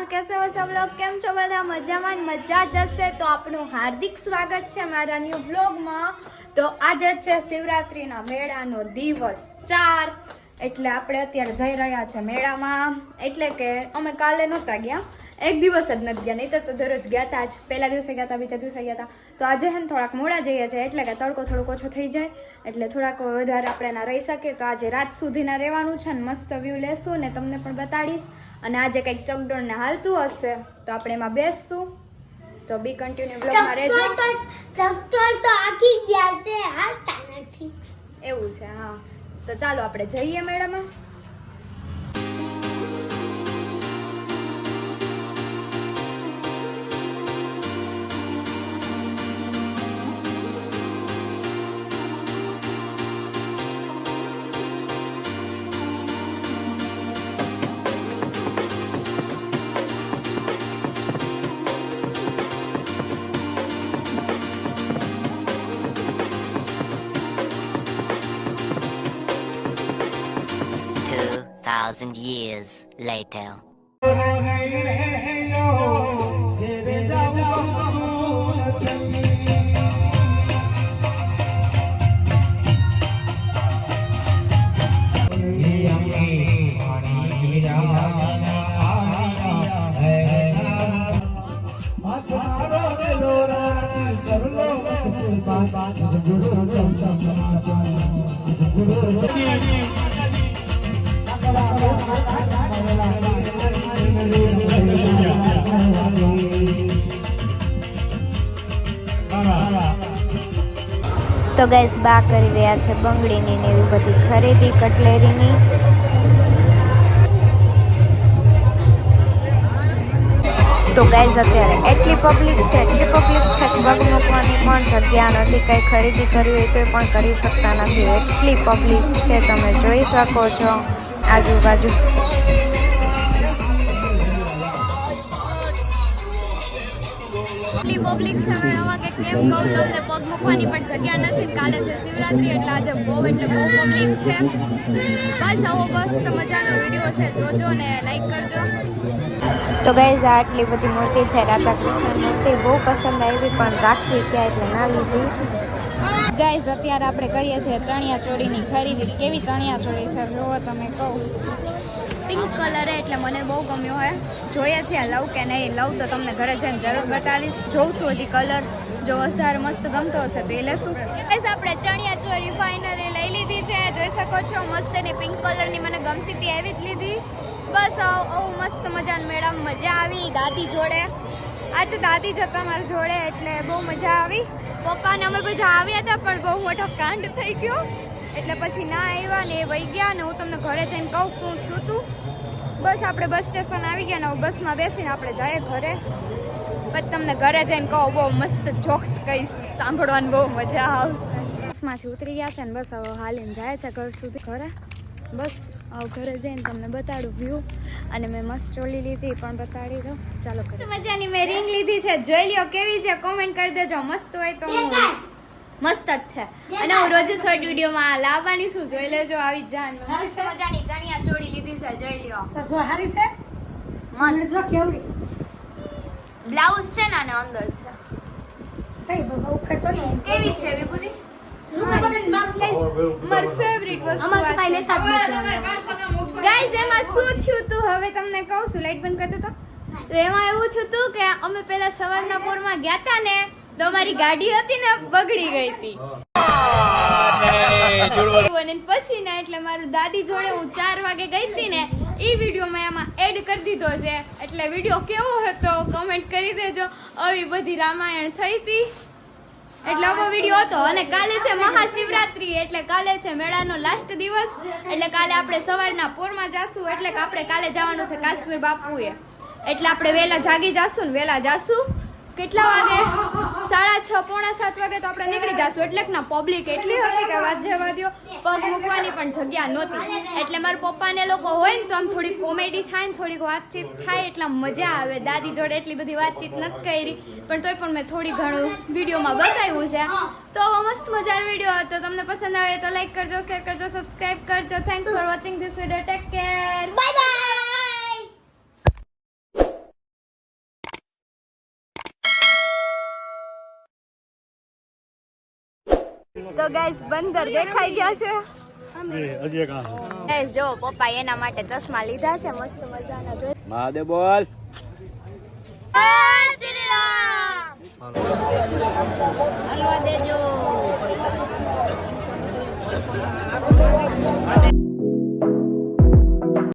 હાલ કેસે હો સબ લોગ? કેમ છો બધા? મજામાં મજા જશે તો આપનું હાર્દિક સ્વાગત છે મારા ન્યૂ બ્લોગમાં તો આજે છે શિવરાત્રીના મેળાનો દિવસ ચાર. એટલે આપણે અત્યારે જઈ રહ્યા છે મેળામાં. એટલે કે અમે કાલે નહોતા ગયા. એક દિવસ જ નથી ગયા નહીં તો દરરોજ ગયા હતા જ. પહેલા દિવસે ગયા હતા બીજા દિવસે ગયા હતા તો આજે હે થોડાક મોડા જઈએ છીએ, એટલે કે તડકો થોડોક ઓછો થઈ જાય. એટલે થોડાક વધારે આપણે ના રહી શકીએ. તો આજે રાત સુધીના રહેવાનું છે ને મસ્ત વ્યૂ લેશું ને તમને પણ બતાડીશ. અને આજે કંઈક ચકડોળ ને હાલતું હશે તો આપણે એમાં બેસશું. તો બી કન્ટિન્યુ બ્લોગમાં રહેજો. ચકડોળ તો આખી ગયા છે હાલતા નથી. એવું છે હા. તો ચાલો આપણે જઈએ મેળામાં. Thousand years later. તો ગેસ બા કરી રહ્યા છે બંગડીની ને એવી બધી ખરીદી, કટલેરીની. તો ગાઈઝ અત્યારે એટલી પબ્લિક છે, એટલી પબ્લિક છે કે પગ મૂકવાની પણ જગ્યા નથી, કંઈ ખરીદી કરવી હોય તો પણ કરી શકતા નથી. એટલી પબ્લિક છે, તમે જોઈ શકો છો. આજુબાજુ. પબ્લિક છે મેળામાં કે કેમ કહું તમને પગ મૂકવાની પણ જગ્યા નથી. કાલે છે શિવરાત્રી એટલે આજે બહુ એટલે બહુ પબ્લિક છે. બસ આવો મસ્ત મજાનો વીડિયો છે જોજો ને લાઈક કરજો. તો ગાઈઝ આ આટલી બધી મૂર્તિ છે રાધા કૃષ્ણ મૂર્તિ બહુ પસંદ આવી પણ રાખવી ક્યાં એટલે ના લીધી. ગાઈઝ અત્યારે આપણે કરીએ છીએ ચણિયા ચોળીની ખરીદી. કેવી ચણિયા ચોળી છે? જુઓ તમે કહું. પિંક કલર એટલે મને બહુ ગમ્યો હોય. જોઈએ છીએ લવ કે નહીં? લવ તો તમને ઘરે જઈને જરૂર બતાવીશ. જોઉં છું હજી કલર જો વધારે મસ્ત ગમતો હશે તો એ લેશું. બસ આપણે ચણિયા ચોળી ફાઇનલી લઈ લીધી છે. જોઈ શકો છો મસ્ત એની પિંક કલરની મને ગમતી હતી એવી જ લીધી. બસ આવું મસ્ત મજાની મેડમ મજા આવી. દાદી જોડે. આજે દાદી જ મારા જોડે, એટલે બહુ મજા આવી. પપ્પાને અમે બધા આવ્યા હતા, પણ બહુ મોટો કાંડ થઈ ગયો. એટલે પછી ના આવ્યા ને એ વહી ગયા ને હું તમને ઘરે જઈને કહું શું થયું હતું બસ આપણે બસ સ્ટેશન આવી ગયા ને બસમાં બેસીને આપણે જઈએ ઘરે. પછી તમને ઘરે જઈને કહું, બહુ મસ્ત જોક્સ કહીશ સાંભળવાની બહુ મજા આવશે. બસમાંથી ઉતરી ગયા છે ને બસ હવે હાલીને જાય છે ઘર સુધી. ઘરે. બસ. ઘરે જઈને તમને બતાડું વ્યૂ અને મેં મસ્ત ચોલી લીધી પણ બતાડી દઉં. ચાલો મજાની મેં રિંગ લીધી છે. જોઈ લ્યો કેવી છે. કોમેન્ટ કરી દેજો. મસ્ત હોય તો મસ્ત જ છે. અને હું રોજ શોર્ટ વિડીયોમાં લાવવાની છું. જોઈ લેજો આવી જ જાન. મસ્ત મજાની ચણિયા ચોળી લીધી છે. જોઈ લ્યો. તો સારી છે. મસ્ત. કેવડી. બ્લાઉઝ છે ને આને અંદર છે. કઈ બાબા ઉખડતો કેવી છે વિભૂતિ? મારું મારી વસ્તુ અમારે તો કાંઈ લેતા જ નથી ગાઈઝ એમાં શું થયું તું? હવે તમને કહું છું લાઈટ બંધ કરી તો. એમાં એવું થયું તું કે અમે પેલા સવારના પોરમાં ગયા હતા ને તો અમારી ગાડી હતી ને બગડી ગઈ હતી. અને પછી ને એટલે મારું દાદી જોડે હું ચાર વાગે ગઈ હતી ને એ વીડિયો મેં એમાં એડ કરી દીધો છે. એટલે વીડિયો કેવો હતો કમેન્ટ કરી દેજો. આવી બધી રામાયણ થઈ હતી. એટલે આવો વીડિયો હતો. અને કાલે છે મહાશિવરાત્રી, એટલે કાલે છે મેળાનો લાસ્ટ દિવસ. એટલે કાલે આપણે સવારના પોરમાં જાશું. એટલે કે આપણે કાલે જવાનું છે કાશ્મીર બાપુએ. એટલે આપણે વહેલા જાગી જાશું ને વહેલા જાશું. કેટલા વાગે? સાડા છ, પોણા સાત વાગે તો આપણે નીકળી જશું. એટલે ના પબ્લિક એટલી હતી કે વાત જવા દ્યો પગ મૂકવાની પણ જગ્યા નહોતી. એટલે મારા પપ્પાને લોકો હોય ને તો આમ થોડી કોમેડી થાય ને થોડીક વાતચીત થાય, એટલા મજા આવે. દાદી જોડે એટલી બધી વાતચીત નથી કરી, પણ તોય પણ મેં થોડી ઘણું વિડીયોમાં બતાવ્યું છે. તો મસ્ત મજાનો વીડિયો હતો. તમને પસંદ આવે તો લાઈક કરજો શેર કરજો સબસ્ક્રાઈબ કરજો. Thanks for watching this video take care તો ગાઈસ બંદર દેખાઈ ગયા છે. ગાઈસ જો પપ્પા એના માટે ચશ્મા લીધા છે મસ્ત મજાના. જોઈ મહાદેવ બોલ.